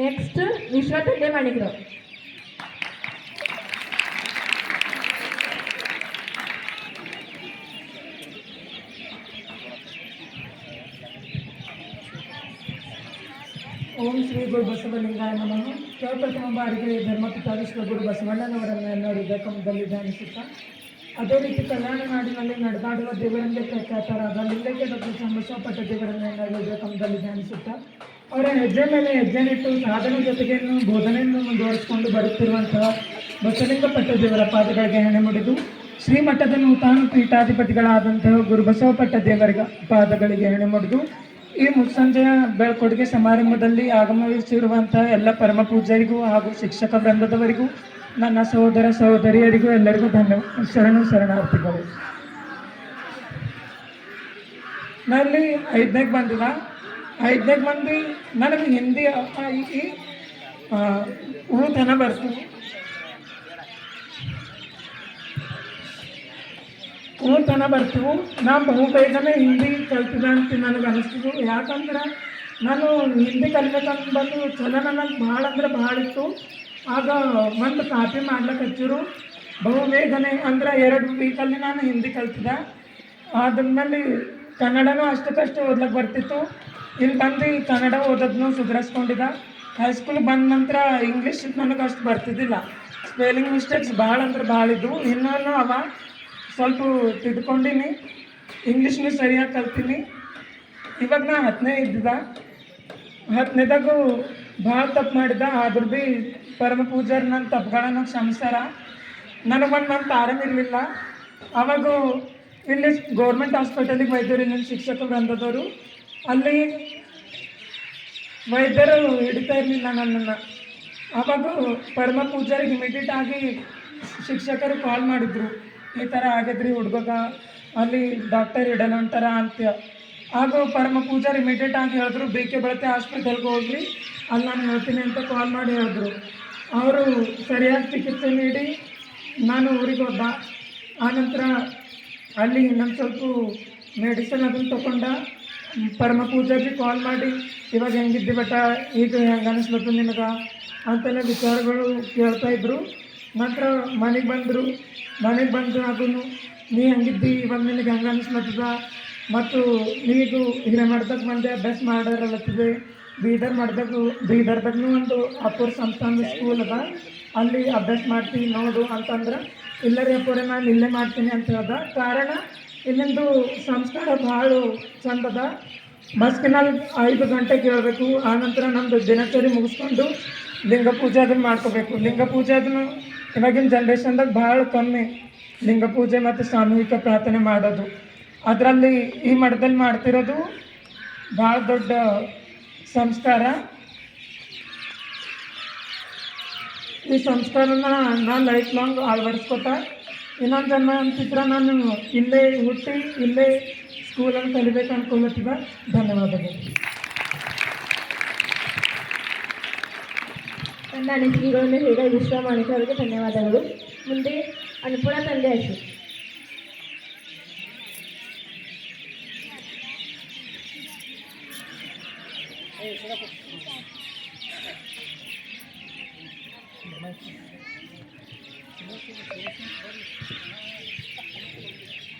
Next ವಿಶ್ವ ಮಾಡಿದ್ರು. ಓಂ ಶ್ರೀ ಗುರು ಬಸವಲಿಂಗಾಯ ನಮಃ. ಪ್ರಪ್ರಥಮ ಬಾರಿಗೆ ಧರ್ಮಪಿತ ವಿಶ್ವ ಗುರು ಬಸವಣ್ಣನವರನ್ನು ನೋಡಿದ ಕಮದಲ್ಲಿ ಧ್ಯಾನಿಸುತ್ತಾ. ಅದೇ ರೀತಿ ಕಲ್ಯಾಣ ನಾಡಿನಲ್ಲಿ ನಡೆದಾಡುವ ದೇವರಂಗೆ ಪ್ರಖ್ಯಾತರಾದ ಲಿಂಗಕ್ಕೆ ಡಾಕ್ಟರ್ ಚಂಬಸವಪಟ್ಟ ದೇವರನ್ನು ನೋಡಿದ ಕಮದಲ್ಲಿ ಧ್ಯಾನಿಸುತ್ತಾ. ಅವರ ಹೆಜ್ಜೆ ಮೇಲೆ ಹೆಜ್ಜೆನಿಟ್ಟು ಸಾಧನೆ ಜೊತೆಗೇನು ಬೋಧನೆಯನ್ನು ಮುಂದುವರಿಸಿಕೊಂಡು ಬರುತ್ತಿರುವಂತಹ ಬಸವಲಿಂಗಪಟ್ಟ ದೇವರ ಪಾದಗಳಿಗೆ ಹೆಣೆ ಮುಡಿದು ಶ್ರೀಮಠದ ನೂತನ ಪೀಠಾಧಿಪತಿಗಳಾದಂತಹ ಗುರು ಬಸವಪಟ್ಟ ಪಾದಗಳಿಗೆ ಹೆಣೆ ಮುಡಿದು ಈ ಮುಸ್ಸಂಜೆಯ ಬೆಳ್ಕೊಡುಗೆ ಸಮಾರಂಭದಲ್ಲಿ ಆಗಮಿಸಿರುವಂತಹ ಎಲ್ಲ ಪರಮ ಪೂಜರಿಗೂ ಹಾಗೂ ಶಿಕ್ಷಕ ವೃಂದದವರಿಗೂ ನನ್ನ ಸಹೋದರ ಸಹೋದರಿಯರಿಗೂ ಎಲ್ಲರಿಗೂ ಧನ್ಯವಾದ ಶರಣು ಶರಣಾರ್ಥಿಗಳು. ನಲ್ಲಿ ಐದನೇಗೆ ಬಂದಿಲ್ಲ. ಐದನೇಗೆ ಮಂದಿ ನನಗೆ ಹಿಂದಿ ಈ ಊತನ ಬರ್ತೀನಿ ತನ ಬರ್ತೀವಿ ನಾ ಬಹು ಬೇಗನೆ ಹಿಂದಿ ಕಲ್ತಿದ ಅಂತ ನನಗೆ ಅನಿಸ್ತಿದ್ದು ಯಾಕಂದ್ರೆ ನಾನು ಹಿಂದಿ ಕಲಿಬೇಕಂತ ಬಂದು ಚಲೋ ನನಗೆ ಭಾಳ ಅಂದ್ರೆ ಭಾಳ ಇತ್ತು. ಆಗ ಒಂದು ಕಾಪಿ ಮಾಡ್ಲಿಕ್ಕೆ ಹಚ್ಚಿರು. ಬಹು ಬೇಗನೆ ಅಂದ್ರೆ ಎರಡು ವೀಕಲ್ಲಿ ನಾನು ಹಿಂದಿ ಕಲ್ತಿದ್ದೆ. ಅದಾದ್ಮೇಲೆ ಕನ್ನಡನೂ ಅಷ್ಟಕ್ಕಷ್ಟು ಓದ್ಲಿಕ್ಕೆ ಬರ್ತಿತ್ತು. ಇಲ್ಲಿ ಬಂದು ಕನ್ನಡ ಓದೋದನ್ನು ಸುಧಾರಿಸ್ಕೊಂಡಿದ್ದ ಹೈಸ್ಕೂಲ್ ಬಂದ ನಂತರ ಇಂಗ್ಲೀಷ್ ನನಗೆ ಅಷ್ಟು ಬರ್ತಿದ್ದಿಲ್ಲ. ಸ್ಪೆಲ್ಲಿಂಗ್ ಮಿಸ್ಟೇಕ್ಸ್ ಭಾಳ ಅಂದ್ರೆ ಭಾಳ ಇದ್ವು. ಇನ್ನೂ ಅವ ಸ್ವಲ್ಪ ತಿದ್ಕೊಂಡಿನಿ. ಇಂಗ್ಲೀಷ್ನು ಸರಿಯಾಗಿ ಕಲ್ತೀನಿ. ಇವಾಗ ನಾ ಹತ್ತನೇ ಇದ್ದಿದ್ದ ಹತ್ತನೇದಾಗೂ ಭಾಳ ತಪ್ಪು ಮಾಡಿದ್ದ ಆದ್ರೂ ಭೀ ಪರಮ ಪೂಜಾರ್ ನನ್ನ ತಪ್ಪುಗಳನ್ನು ಕ್ಷಮಿಸ್ಯಾರ. ನನಗೊಂದು ಮಂತ್ ಆರಾಮ ಇರಲಿಲ್ಲ. ಅವಾಗ ಇಲ್ಲಿ ಗೌರ್ಮೆಂಟ್ ಹಾಸ್ಪಿಟಲಿಗೆ ವೈದ್ಯರು ನನ್ನ ಶಿಕ್ಷಕರು ವೃಂದದವರು. ಅಲ್ಲಿ ವೈದ್ಯರು ಹಿಡಿತಾ ಇರಲಿಲ್ಲ ನನ್ನನ್ನು. ಆವಾಗ ಪರಮ ಪೂಜಾರಿಗೆ ಇಮಿಡಿಯೇಟ್ ಆಗಿ ಶಿಕ್ಷಕರು ಕಾಲ್ ಮಾಡಿದ್ರು. ಈ ಥರ ಆಗಿದ್ರಿ ಹುಡುಗಗ, ಅಲ್ಲಿ ಡಾಕ್ಟರ್ ಇಡಲ್ಲ ಅಂತಾರ ಅಂತ. ಆಗ ಪರಮ ಪೂಜಾರಿ ಇಮಿಡಿಯೇಟ್ ಆಗಿ ಹೇಳಿದ್ರು ಬಿ ಕೆ ಬಳತೆ ಹಾಸ್ಪಿಟಲ್ಗೆ ಹೋಗಿ ಅಲ್ಲಿ ನಾನು ಹೇಳ್ತೀನಿ ಅಂತ ಕಾಲ್ ಮಾಡಿ ಹೇಳಿದ್ರು. ಅವರು ಸರಿಯಾಗಿ ಚಿಕಿತ್ಸೆ ನೀಡಿ, ನಾನು ಊರಿಗೆ ಹೋದ. ಆನಂತರ ಅಲ್ಲಿ ಇನ್ನೊಂದು ಸ್ವಲ್ಪ ಮೆಡಿಸನ್ ಅದನ್ನು ತಗೊಂಡ ಪರಮ ಪೂಜಾರಿ ಕಾಲ್ ಮಾಡಿ, ಇವಾಗ ಹೆಂಗಿದ್ದಿ ಬಟ? ಈಗ ಹೆಂಗೆ ಅನಿಸ್ಲತ್ತು ನಿನಗೆ? ಅಂತೆಲ್ಲ ವಿಚಾರಗಳು ಕೇಳ್ತಾ ಇದ್ದರು ನಂತರ ಮನೆಗೆ ಬಂದರು. ಮನೆಗೆ ಬಂದು ಅದನ್ನು ನೀ ಹೆಂಗಿದ್ದಿ? ಇವಾಗ ನಿನಗೆ ಹೆಂಗೆ ಅನಿಸ್ಲತ್ತದ? ಮತ್ತು ನೀದು ಮಾಡ್ದಾಗ ಬಂದೆ ಅಭ್ಯಾಸ ಮಾಡಾರಲ್ಲತ್ತಿದೆ ಬೀದರ್ ಮಾಡ್ದಾಗ ಬೀದರ್ದಾಗೂ ಒಂದು ಅಪ್ಪೂರ್ ಸಂಸ್ಥಾನ ಸ್ಕೂಲ್ ಅದ. ಅಲ್ಲಿ ಅಭ್ಯಾಸ ಮಾಡ್ತೀನಿ ನೋಡು ಅಂತಂದ್ರೆ, ಇಲ್ಲರಿ ಅಪ್ಪೋರೆ ನಾನು ಇಲ್ಲೇ ಮಾಡ್ತೀನಿ ಅಂತ ಹೇಳ್ದ. ಕಾರಣ ಇಲ್ಲಿಂದು ಸಂಸ್ಕಾರ ಭಾಳ ಚಂದದ. ಮಸ್ಕಿನಲ್ಲಿ ಐದು ಗಂಟೆಗೆ ಹೇಳ್ಬೇಕು. ಆನಂತರ ನಮ್ಮದು ದಿನಚರಿ ಮುಗಿಸ್ಕೊಂಡು ಲಿಂಗ ಪೂಜೆ ಅದನ್ನು ಮಾಡ್ಕೋಬೇಕು. ಲಿಂಗ ಪೂಜೆ ಅದನ್ನು ಇವಾಗಿನ ಜನ್ರೇಷನ್ದಾಗ ಭಾಳ ಕಮ್ಮಿ. ಲಿಂಗ ಪೂಜೆ ಮತ್ತು ಸಾಮೂಹಿಕ ಪ್ರಾರ್ಥನೆ ಮಾಡೋದು. ಅದರಲ್ಲಿ ಈ ಮಠದಲ್ಲಿ ಮಾಡ್ತಿರೋದು ಭಾಳ ದೊಡ್ಡ ಸಂಸ್ಕಾರ. ಈ ಸಂಸ್ಕಾರನ ನಾನು ಲೈಫ್ ಲಾಂಗ್ ಅಳವಡಿಸ್ಕೊತ ಇನ್ನೊಂದು ಜನ್ಮ ಅಂತಿದ್ರೆ ನಾನು ಇಲ್ಲೇ ಹುಟ್ಟಿ ಇಲ್ಲೇ ಸ್ಕೂಲನ್ನು ಕಲಿಬೇಕು ಅನ್ಕೊಳತ್ತಿದ್ದ ಧನ್ಯವಾದಗಳು. ನನ್ನ ಅನಿಸಿಕೆಗಳನ್ನು ಹೇಳಿದ ವಿಶ್ವ ಮಾಣಿಕ ಅವರಿಗೆ ಧನ್ಯವಾದಗಳು. ಮುಂದೆ ಅನ್ನಪೂರ್ಣ ತಂದೆ ಹೆಸರು What is